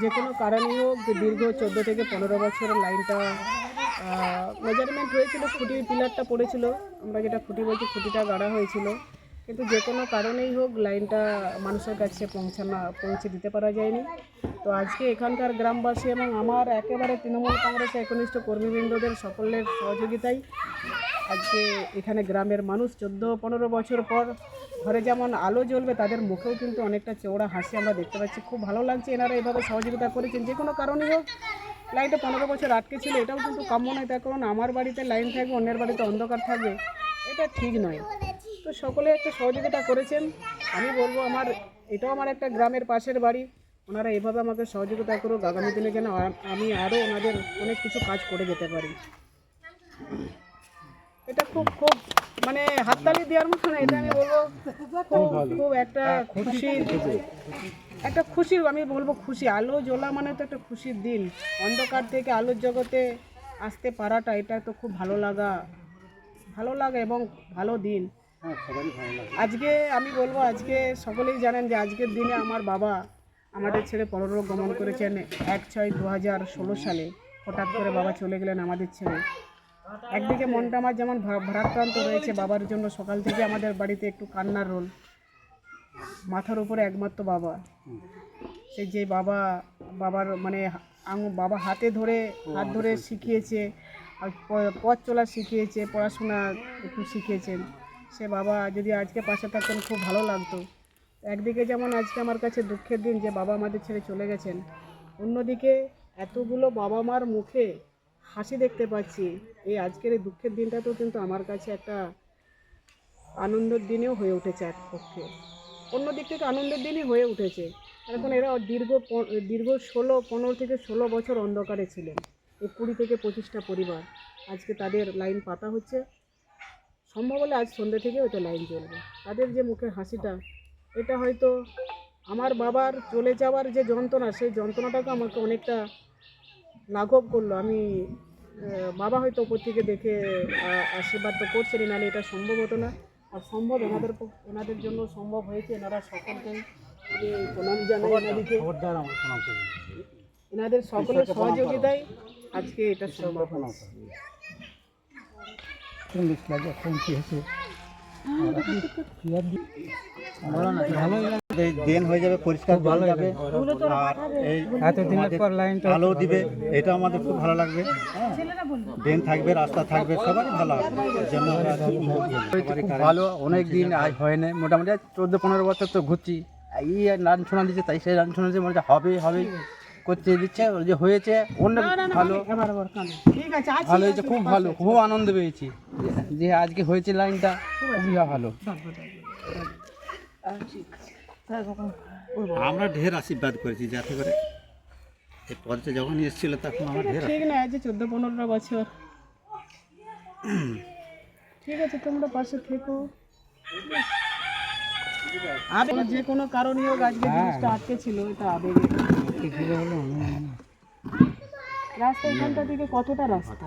যে কোনো কারণেই হোক দীর্ঘ চোদ্দ থেকে পনেরো বছরের লাইনটা মেজারমেন্ট হয়েছিল খুঁটির পিলারটা পড়েছিল। আমরা যেটা খুঁটি বলছি, খুঁটিটা গাড়া হয়েছিল। কিন্তু যে কোনো কারণেই হোক লাইনটা মানুষের কাছে পৌঁছানো, পৌঁছে দিতে পারা যায়নি। তো আজকে এখানকার গ্রামবাসী এবং আমার একেবারে তৃণমূল কংগ্রেস একনিষ্ঠ কর্মীবৃন্দদের সকলের সহযোগিতায় আজকে এখানে গ্রামের মানুষ চোদ্দ, পনেরো বছর পর ঘরে যেমন আলো জ্বলবে, তাদের মুখেও কিন্তু অনেকটা চওড়া হাসি আমরা দেখতে পাচ্ছি। খুব ভালো লাগছে এনারা এভাবে সহযোগিতা করেছেন। যে কোনো কারণেই হোক লাইনটা পনেরো বছর আটকে ছিল, এটাও কিন্তু কাম্য নয়। তার কারণ আমার বাড়িতে লাইন থাকবে, অন্যের বাড়িতে অন্ধকার থাকবে, এটা ঠিক নয়। তো সকলে একটা সহযোগিতা করেছেন। আমি বলব আমার, এটাও আমার একটা গ্রামের পাশের বাড়ি। ওনারা এভাবে আমাকে সহযোগিতা করুক, আগামী দিনে যেন আমি আরও ওনাদের অনেক কিছু কাজ করে যেতে পারি। এটা খুব খুব মানে হাততালি দেওয়ার মতো না, এটা আমি বলব খুব খুব একটা খুশির একটা খুশির আমি বলব খুশি। আলো জ্বলা মানে তো একটা খুশির দিন। অন্ধকার থেকে আলোর জগতে আসতে পারাটা, এটা তো খুব ভালো লাগা। ভালো লাগা এবং ভালো দিন। আজকে আমি বলব, আজকে সকলেই জানেন যে আজকের দিনে আমার বাবা আমাদের ছেড়ে পরলোক গমন করেছেন এক ছয় দু হাজার ষোলো সালে। হঠাৎ করে বাবা চলে গেলেন আমাদের ছেড়ে একদিকে মনটা আমার যেমন ভারাক্রান্ত রয়েছে বাবার জন্য, সকাল থেকে আমাদের বাড়িতে একটু কান্নার রোল। মাথার উপরে একমাত্র বাবা। সেই যে বাবা, বাবার মানে বাবা হাতে ধরে, হাত ধরে শিখিয়েছে, আর পথ চলা শিখিয়েছে, পড়াশোনা একটু শিখিয়েছেন সে বাবা যদি আজকে পাশে থাকতেন, খুব ভালো লাগতো। একদিকে যেমন আজকে আমার কাছে দুঃখের দিন যে বাবা আমাদের ছেড়ে চলে গেছেন, অন্যদিকে এতগুলো বাবা মার মুখে হাসি দেখতে পাচ্ছি। এই আজকের এই দুঃখের দিনটাতেও কিন্তু আমার কাছে একটা আনন্দের দিনেও হয়ে উঠেছে এক পক্ষে। অন্য দিক থেকে আনন্দের দিনই হয়ে উঠেছে। এখন এরা দীর্ঘ দীর্ঘ ষোলো, পনেরো থেকে ষোলো বছর অন্ধকারে ছিলেন। এই কুড়ি থেকে পঁচিশটা পরিবার। আজকে তাদের লাইন পাতা হচ্ছে। সম্ভব হলে আজ সন্ধ্যে থেকে হয়তো লাইন জ্বলবে। তাদের যে মুখের হাসিটা, এটা হয়তো আমার বাবার চলে যাওয়ার যে যন্ত্রণা, সেই যন্ত্রণাটাকে আমাকে অনেকটা লাঘব করল। আমি বাবা হয়তো ওপর থেকে দেখে আশীর্বাদ তো করছেনই নাহলে এটা সম্ভব হতো না। আর সম্ভব এনাদের এনাদের জন্য সম্ভব হয়েছে এনারা সকলকে আমি প্রণাম জানাই এনাদিকে এনাদের সকলের সহযোগিতায় আজকে এটা সম্ভব হয়েছে। এই ড্রেন হয়ে যাবে পরিষ্কার জল যাবে। আর এই এতদিনের পর লাইনটা আলো দিবে এটা আমাদের খুব ভালো লাগবে। হ্যাঁ। ড্রেন থাকবে রাস্তা থাকবে সবারই ভালো হবে। এর জন্য আমরা খুব ভালো। অনেক দিন আজ হয় না মোটামুটি চোদ্দ পনেরো বছর তো ঘুরছি। এই রান শোনা দিচ্ছে তাই সেই রান শোনা দিচ্ছে মনে হবে হবে। করতে দিচ্ছে ওই যে হয়েছে। অনেক ভালো। ভালো হয়েছে খুব ভালো। খুব আনন্দ পেয়েছি। যে- যে আজকে হয়েছে লাইনটা খুবই ভালো। আমরা ঢের আশীর্বাদ করেছি যাতে করে এই পথে যখন এসেছিল তখন আমরা ঢের ঠিক না যে চোদ্দ পনেরো বছর। ঠিক আছে তোমরা পাশে থেকো। আবেগ যে কোনো কারণে হোক আজকে জিনিসটা আটকে ছিল এটা আবেগে। রাস্তা এখানটা থেকে কতটা রাস্তা?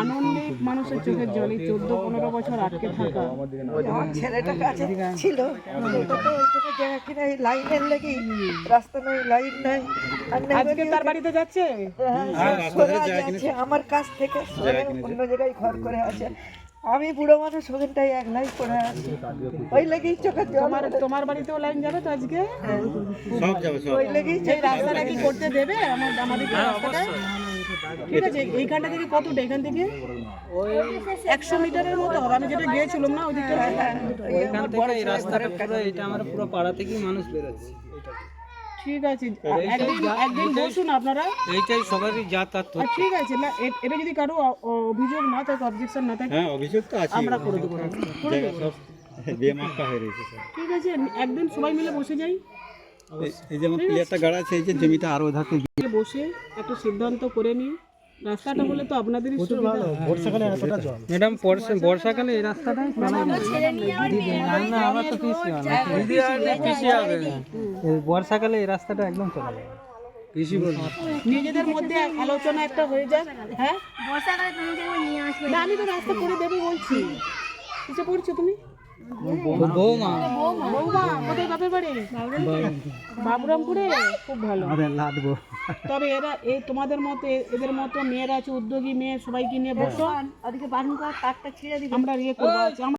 আনন্দে মানুষের চোখের জলে চোদ্দ পনেরো বছর আটকে থাকা। ছেলেটা কাছে ছিল। লাইনের লেগেই রাস্তা নাই লাইন নাই আজকে তার বাড়িতে যাচ্ছে? হ্যাঁ, যাচ্ছে আমার কাছ থেকে অন্য জায়গায় ঘর করে আছে আমি বুড়ো মানুষ ওখানটাই এক লাইন করে আছি। ওই লেগেই চোখে তোমার তোমার বাড়িতেও লাইন যাবে তো আজকে? সব যাবে সব। ওই লেগেই রাস্তাটা কি করতে দেবে? আমার আমাদের রাস্তাটা ঠিক আছে এইখানটা থেকে কতটা এখান থেকে? একশো মিটারের মতো হবে আমি যেটা গিয়েছিলাম না ওই দিকটা এই রাস্তাটা পুরো এটা আমার পুরো পাড়া থেকেই মানুষ বেরোচ্ছে। ঠিক আছে একদিন একদিন বসুন আপনারা। এইটাই সবারই যাতায়াত ঠিক আছে না এটা যদি কারও অভিযোগ না থাকে অবজেকশন না থাকে হ্যাঁ অভিযোগ তো আছে আমরা করে দেবো করে হয়ে ঠিক আছে একদিন সবাই মিলে বসে যাই। এই- যেমন প্লেয়ারটা গাড়া আছে এই যে জমিটা আরও থেকে বসে একটা সিদ্ধান্ত করে নিই রাস্তাটা বলে তো আপনাদেরই সুবিধা। ম্যাডাম বর্ষাকালে এই রাস্তাটা না আমার তো পিসি দিদি আর পিসি হবে বর্ষাকালে এই রাস্তাটা একদম চলে যাবে। বলব নিজেদের মধ্যে আলোচনা একটা হয়ে যাক হ্যাঁ? না আমি তো রাস্তা করে দেবো বলছি। কিসে পড়ছো তুমি? বৌমা বৌমা কোথায় বাপের বাড়ি বাবুরামপুরে খুব ভালো লাদবো তবে এরা এই তোমাদের মতো এদের মতো মেয়েরা আছে উদ্যোগী মেয়ে সবাইকে নিয়ে বসো ওদিকে বারণ কর তারটা ছিঁড়ে দিবে আমরা ইয়ে করব আচ্ছা, আমরা